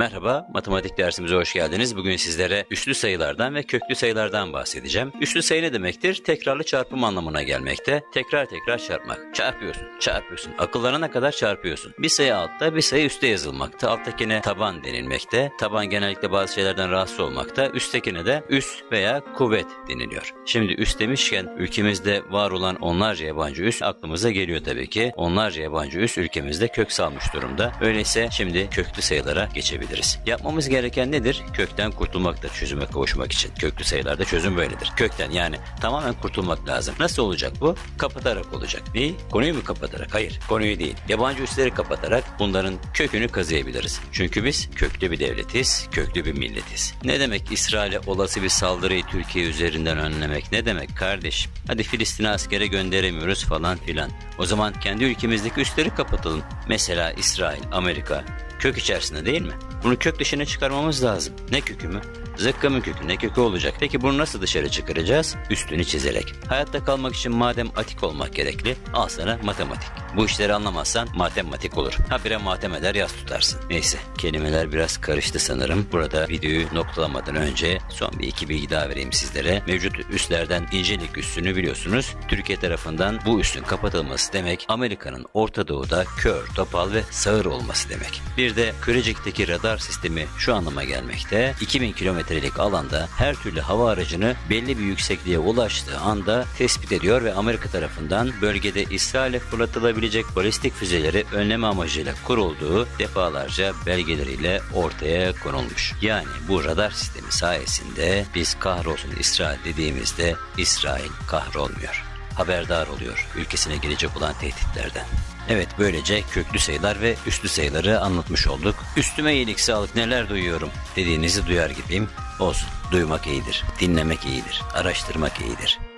Merhaba, matematik dersimize hoş geldiniz. Bugün sizlere üslü sayılardan ve köklü sayılardan bahsedeceğim. Üslü sayı ne demektir? Tekrarlı çarpım anlamına gelmekte. Tekrar tekrar çarpmak. Çarpıyorsun, çarpıyorsun. Akıllarına kadar çarpıyorsun. Bir sayı altta, bir sayı üstte yazılmakta. Alttakine taban denilmekte. Taban genellikle bazı şeylerden rahatsız olmakta. Üsttekine de üst veya kuvvet deniliyor. Şimdi üst demişken ülkemizde var olan onlarca yabancı üs aklımıza geliyor tabii ki. Onlarca yabancı üs ülkemizde kök salmış durumda. Öyleyse şimdi köklü sayılara geçebiliriz. Yapmamız gereken nedir? Kökten kurtulmakta çözüme kavuşmak için. Köklü sayılarda çözüm böyledir. Kökten yani tamamen kurtulmak lazım. Nasıl olacak bu? Kapatarak olacak. Neyi? Konuyu mu kapatarak? Hayır. Konuyu değil. Yabancı üsleri kapatarak bunların kökünü kazıyabiliriz. Çünkü biz köklü bir devletiz, köklü bir milletiz. Ne demek İsrail'e olası bir saldırıyı Türkiye üzerinden önlemek? Ne demek kardeşim? Hadi Filistin'e askere gönderemiyoruz falan filan. O zaman kendi ülkemizdeki üsleri kapatalım. Mesela İsrail, Amerika, kök içerisinde değil mi? Bunu kök dışına çıkarmamız lazım. Ne kökü mü? Zıkkımın kökü ne kökü olacak? Peki bunu nasıl dışarı çıkaracağız? Üstünü çizerek. Hayatta kalmak için madem atik olmak gerekli, al sana matematik. Bu işleri anlamazsan matematik olur. Habire matem eder yaz tutarsın. Neyse kelimeler biraz karıştı sanırım. Burada videoyu noktalamadan önce son bir iki bilgi daha vereyim sizlere. Mevcut üslerden incelik üssünü biliyorsunuz. Türkiye tarafından bu üssün kapatılması demek Amerika'nın Orta Doğu'da kör, topal ve sağır olması demek. Bir de Kırıcık'taki radar sistemi şu anlama gelmekte. 2000 kilometrelik alanda her türlü hava aracını belli bir yüksekliğe ulaştığı anda tespit ediyor ve Amerika tarafından bölgede İsrail'e fırlatılabilecek balistik füzeleri önleme amacıyla kurulduğu defalarca belgeleriyle ortaya konulmuş. Yani bu radar sistemi sayesinde biz kahrolsun İsrail dediğimizde İsrail kahrolmuyor. Haberdar oluyor ülkesine gelecek olan tehditlerden. Evet böylece köklü sayılar ve üstlü sayıları anlatmış olduk. Üstüme iyilik sağlık neler duyuyorum dediğinizi duyar gibiyim. Olsun duymak iyidir, dinlemek iyidir, araştırmak iyidir.